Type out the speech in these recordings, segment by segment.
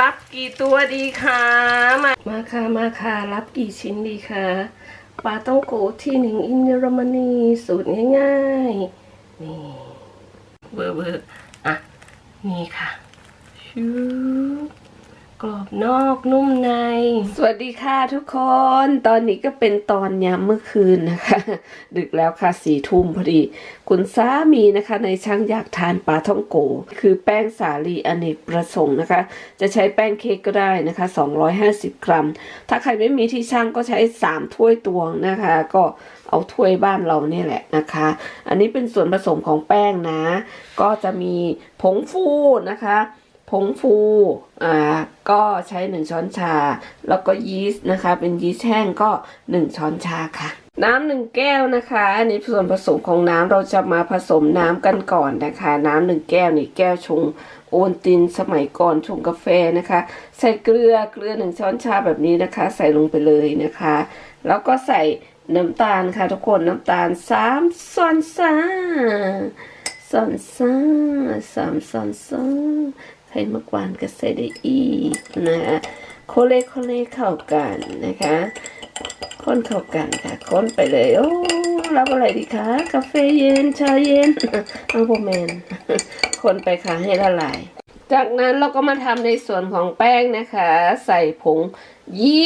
รับกี่ตัวดีคะมามาค่ะมาค่ะรับกี่ชิ้นดีคะปลาต้องโกที่หนึ่งอินเยอรมนีสูตรง่ายๆนี่เบอร์เบอร์อะนี่ค่ะชู กรอบนอกนุ่มใน สวัสดีค่ะทุกคน ตอนนี้ก็เป็นตอนยามเมื่อคืนนะคะ ดึกแล้วค่ะสี่ทุ่มพอดี คุณสามีนะคะ ในช่างอยากทานปลาท่องโก คือแป้งสาลีอเนกประสงค์นะคะ จะใช้แป้งเค้กก็ได้นะคะ 250 กรัม ถ้าใครไม่มีที่ช่างก็ใช้ 3 ถ้วยตวงนะคะ ก็เอาถ้วยบ้านเราเนี่ยแหละนะคะ อันนี้เป็นส่วนผสมของแป้งนะ ก็จะมีผงฟูนะคะ ผงฟูอ่าก็ใช้ 1 ช้อนชา แล้วก็ยีสต์นะคะ เป็นยีสต์แห้งก็ 1 ช้อนชาค่ะ น้ำหนึ่งแก้วนะคะ อันนี้ส่วนผสมของน้ำเราจะมาผสมน้ำกันก่อนนะคะ น้ำหนึ่งแก้วนี่แก้วชงโอนตินสมัยก่อนชงกาแฟนะคะ ใส่เกลือเกลือหนึ่งช้อนชาแบบนี้นะคะ ใส่ลงไปเลยนะคะ แล้วก็ใส่น้ำตาลค่ะทุกคนน้ำตาลสามช้อนชาช้อนชาสามช้อนชาใครมากวานก็ใส่ได้อีกนะคะโคเลโคเลเข้ากันนะคะคนเข้ากันค่ะคนไปเลยโอ้รับอะไรดีคะกาแฟเย็นชาเย็นเอาโบแมนคนไปค่ะให้ละลาย จากนั้นเราก็มาทำในส่วนของแป้งนะคะ ใส่ผงยี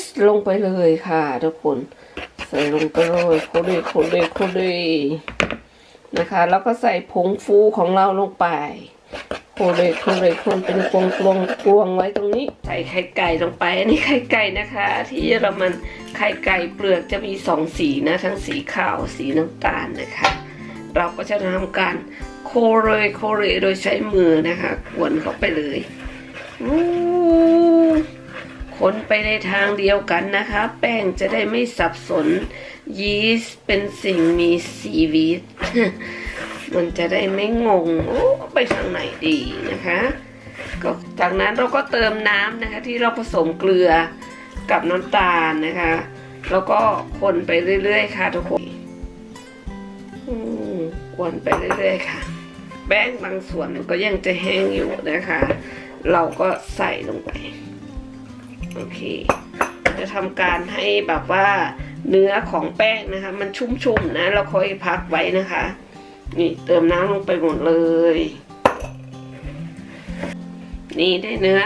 สต์ลงไปเลยค่ะทุกคนใส่ลงไปเลยโคเลโคเลโคเลนะคะ แล้วก็ใส่ผงฟูของเราลงไป เลยโคเลยคนเป็นกวงกวงกวงไว้ตรงนี้ ใส่ไข่ไก่ลงไป อันนี้ไข่ไก่นะคะ ที่เยอรมันไข่ไก่เปลือกจะมีสองสีนะ ทั้งสีขาวสีน้ำตาลนะคะ เราก็จะทำการโคเลยโคเลยโดยใช้มือนะคะกวนเข้าไปเลยคนไปในทางเดียวกันนะคะ แป้งจะได้ไม่สับสน ยีสต์เป็นสิ่งมีชีวิต มันจะได้ไม่งงโอ้ไปทางไหนดีนะคะ ก็จากนั้นเราก็เติมน้ำนะคะ ที่เราผสมเกลือกับน้ำตาลนะคะ แล้วก็คนไปเรื่อยๆ ค่ะทุกคนอืมคนไปเรื่อยๆค่ะ แป้งบางส่วนมันก็ยังจะแห้งอยู่นะคะ เราก็ใส่ลงไป โอเค จะทำการให้แบบว่าเนื้อของแป้งนะคะ มันชุ่มๆนะ เราค่อยพักไว้นะคะ นี่เติมน้ำลงไปหมดเลย นี่ได้เนื้อ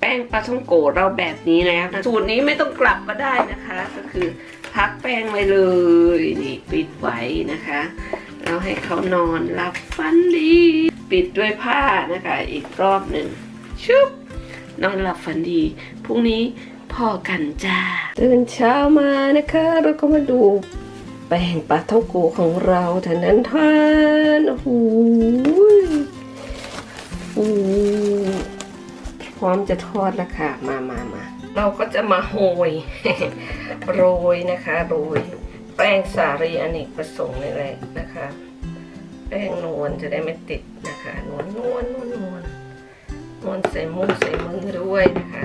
แป้งปลาท่องโกะเราแบบนี้แล้วนะสูตรนี้ไม่ต้องกลับก็ได้นะคะ ก็คือพักแป้งไว้เลยนี่ปิดไว้นะคะแล้วให้เขานอนหลับฝันดี ปิดด้วยผ้านะคะ อีกรอบหนึ่งชุบนอนหลับฝันดีพรุ่งนี้พ่อกันจ้าตื่นเช้ามานะคะเราก็มาดู แป้งปลาท่องโกของเราเท่านั้นท่านโอ้โหยโอ้โหพร้อมจะทอดแล้วค่ะ มามามาเราก็จะมาโหยโรยนะคะโรยแป้งสาลีอเนกประสงค์นี่แหละนะคะ แป้งนวลจะได้ไม่ติดนะคะนวลนวลนวลนวลนวลใส่มุ้งใส่มือด้วยนะคะ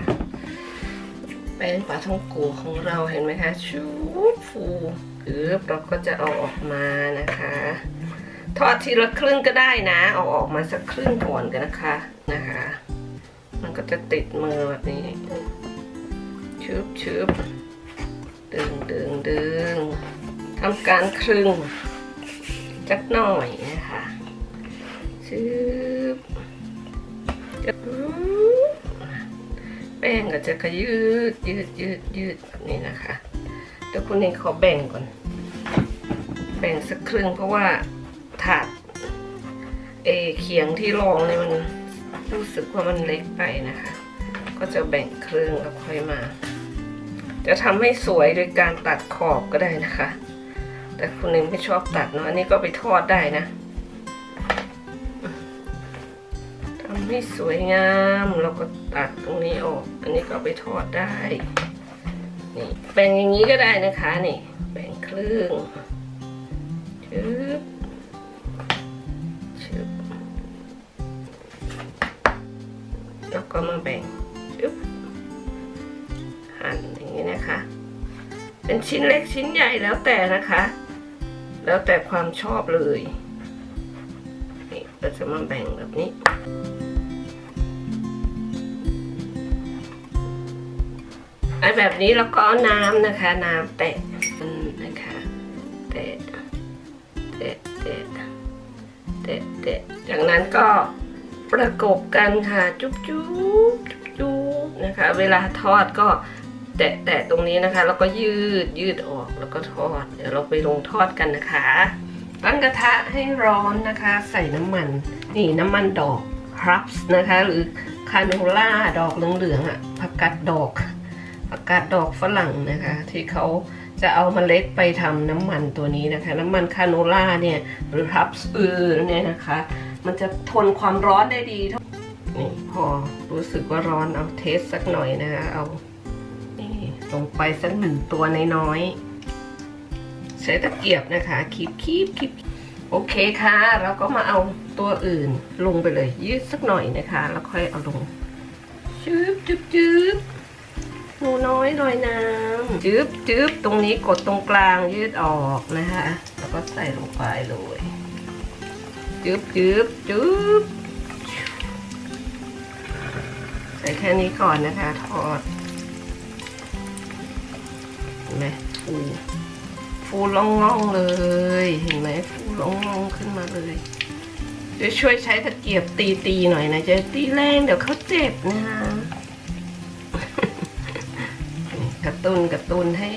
แป้งปลาท่องโกของเราเห็นไหมคะชูฟู คือเราก็จะเอาออกมานะคะ ทอดทีละครึ่งก็ได้นะ เอาออกมาสักครึ่งก่อนกันนะคะนะคะ มันก็จะติดมือแบบนี้ชืบชืบดึงดึงดึงทำการครึ่งจักหน่อยนะคะชืบจะแป้งก็จะขยืดยืดยืดยืดแบบนี้นะคะ ดี๋ยวคุณเองขอแบ่งก่อน แบ่งสักครึ่งเพราะว่าถาดเอเขียงที่รองเนี่ยมันรู้สึกว่ามันเล็กไปนะคะ ก็จะแบ่งครึ่งแล้วค่อยมา จะทำให้สวยโดยการตัดขอบก็ได้นะคะ แต่คุณเองไม่ชอบตัดเนาะอันนี้ก็ไปทอดได้นะทำให้สวยงามเราก็ตัดตรงนี้ออก อันนี้ก็ไปทอดได้ นี่แบ่งอย่างนี้ก็ได้นะคะนี่แบ่งครึ่งชึบชึบแล้วก็มาแบ่งชึบหั่นอย่างนี้นะคะ เป็นชิ้นเล็กชิ้นใหญ่แล้วแต่นะคะ แล้วแต่ความชอบเลยนี่เราจะมาแบ่งแบบนี้ อันแบบนี้แล้วก็เอาน้ำนะคะ น้ำแตะนะคะแตะแตะแตะแตะแตะจากนั้นก็ประกบกันค่ะ จุ๊บจุ๊บจุ๊บจุ๊บนะคะ เวลาทอดก็แตะแตะตรงนี้นะคะ แล้วก็ยืดยืดออกแล้วก็ทอด เดี๋ยวเราไปลงทอดกันนะคะตั้งกระทะให้ร้อนนะคะ ใส่น้ำมัน นี่น้ำมันดอกครับนะคะ หรือคาโนล่าดอกเหลืองๆอะผักกาดดอก ผักกาดดอกฝรั่งนะคะ ที่เขาจะเอาเมล็ดไปทำน้ำมันตัวนี้นะคะ น้ำมันคาโนล่าเนี่ยหรือฮับสอือเนี่ยนะคะ มันจะทนความร้อนได้ดีเท่านี่พอรู้สึกว่าร้อนเอาเทสสักหน่อยนะคะ เอานี่ลงไปสักหนึ่งตัวน้อยๆใช้ตะเกียบนะคะคีบคีบคีบโอเคค่ะเราก็มาเอาตัวอื่นลงไปเลย ยืดสักหน่อยนะคะ แล้วค่อยเอาลงจืบจืบจืบ หนูน้อยลอยน้ำจืบจืบตรงนี้กดตรงกลางยืดออกนะคะแล้วก็ใส่ลงไปเลยจืบจืบจืบใส่แค่นี้ก่อนนะคะทอดเห็นไหมฟูฟูล่องง่องเลย เห็นไหมฟูล่องง่องขึ้นมาเลยเดี๋ยวช่วยใช้ตะเกียบตีตีๆหน่อยนะจะตีแรงเดี๋ยวเขาเจ็บนะคะ ตุนกระตุนให้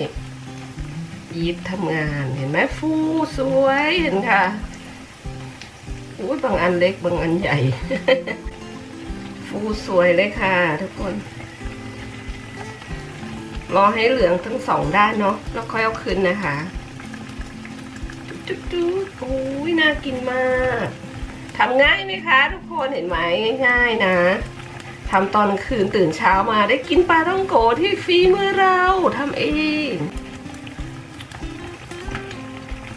ยีสต์ทำงานเห็นไหมฟูสวยเห็นค่ะอุ้ยบางอันเล็กบางอันใหญ่ ฟูสวยเลยค่ะ ทุกคน รอให้เหลืองทั้งสองด้านเนาะแล้วค่อยเอาขึ้นนะคะจุ๊ดๆโอ้ยน่ากินมากทำง่ายไหมคะ ทุกคนเห็นไหมง่ายๆนะ ทำตอนคืนตื่นเช้ามาได้กินปลาท่องโกที่ฝีมือเราทำเอง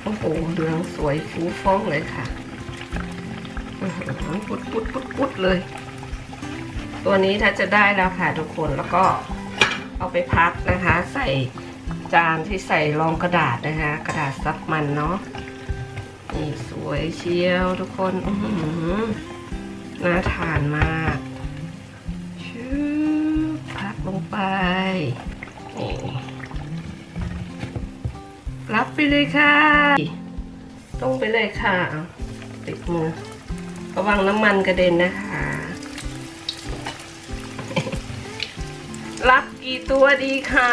โอ้โหเหลืองสวยฟูฟ้องเลยค่ะหือปุดปุดปุดปุดเลย ตัวนี้ถ้าจะได้แล้วค่ะทุกคนแล้วก็เอาไปพักนะคะ ใส่จานที่ใส่รองกระดาษนะคะ กระดาษซับมันเนาะนี่สวยเชียวทุกคนน่าทานมาก ลงไปนี่รับไปเลยค่ะตรงไปเลยค่ะ ติดมือ ระวังน้ำมันกระเด็นนะคะ รับกี่ตัวดีคะ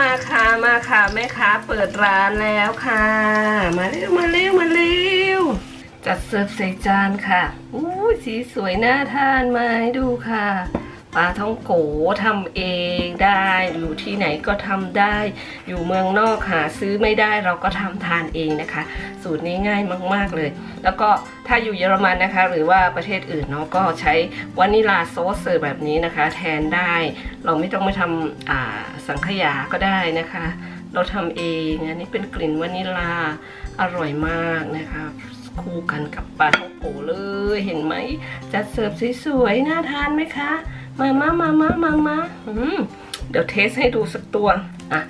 มาค่ะมาค่ะแม่ค้าเปิดร้านแล้วค่ะ มาเร็วมาเร็วมาเร็วจัดเสิร์ฟใส่จานค่ะอู้สีสวยน่าทานมาให้ดูค่ะ ปลาท่องโกทำเองได้อยู่ที่ไหนก็ทำได้ อยู่เมืองนอกหาซื้อไม่ได้เราก็ทำทานเองนะคะ สูตรนี้ง่ายมากๆเลย แล้วก็ถ้าอยู่เยอรมันนะคะ หรือว่าประเทศอื่นเนาะก็ใช้วานิลาโซสเสิร์ฟแบบนี้นะคะ แทนได้ เราไม่ต้องไปทำสังขยาก็ได้นะคะ เราทำเองอันนี้เป็นกลิ่นวานิลาอร่อยมากนะคะคู่กันกับปลาท่องโกเลยเห็นไหมจัดเสิร์ฟสวยๆน่าทานไหมคะ มามามามามามาเดี๋ยวเทสให้ดูสักตัว อะ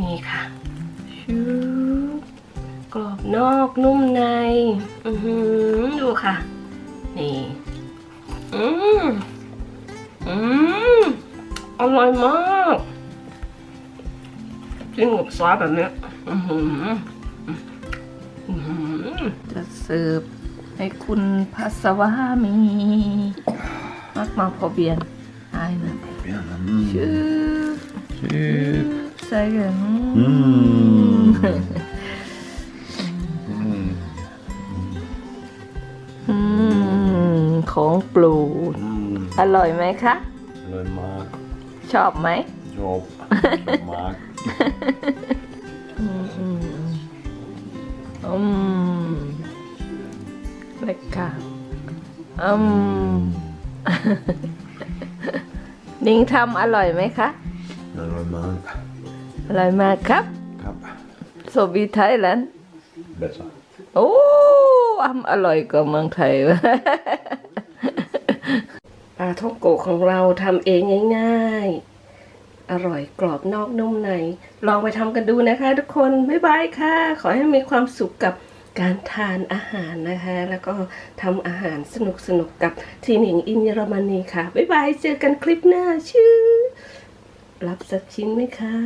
นี่ค่ะชูกรอบนอกนุ่มใน อือหือดูค่ะ นี่ อืมอืมอร่อยมากจิ้มกับซอสแบบนี้ อือหืออื้อหือจะเสิร์ฟให้คุณพัสวามี Mach mal probieren. Eine. Ja, mm. Tschüss. Tschüss. Zeige. Mm. Mm. อืมของโปรด Mm. อร่อยไหมคะ Leuk maak. ชอบไหม Job. maak. อืมอืมอืมเล็กค่ะอืม นิงทำอร่อยไหมคะ Leuk maak. อร่อยมากครับ Kap. โซบีไทยแลนด์ Beter. โอ้อำอร่อยกว่าเมืองไทยปลาท่องโกะของเราทำเองง่ายๆ อร่อยกรอบนอกนุ่มใน ลองไปทำกันดูนะคะทุกคน บ๊ายบายค่ะ ขอให้มีความสุขกับ การทานอาหารนะคะ แล้วก็ทำอาหารสนุกๆกับทีหนิงอินเยอรมนีค่ะ บ๊ายบาย เจอกันคลิปหน้าชื่อ รับสักชิ้นไหมคะ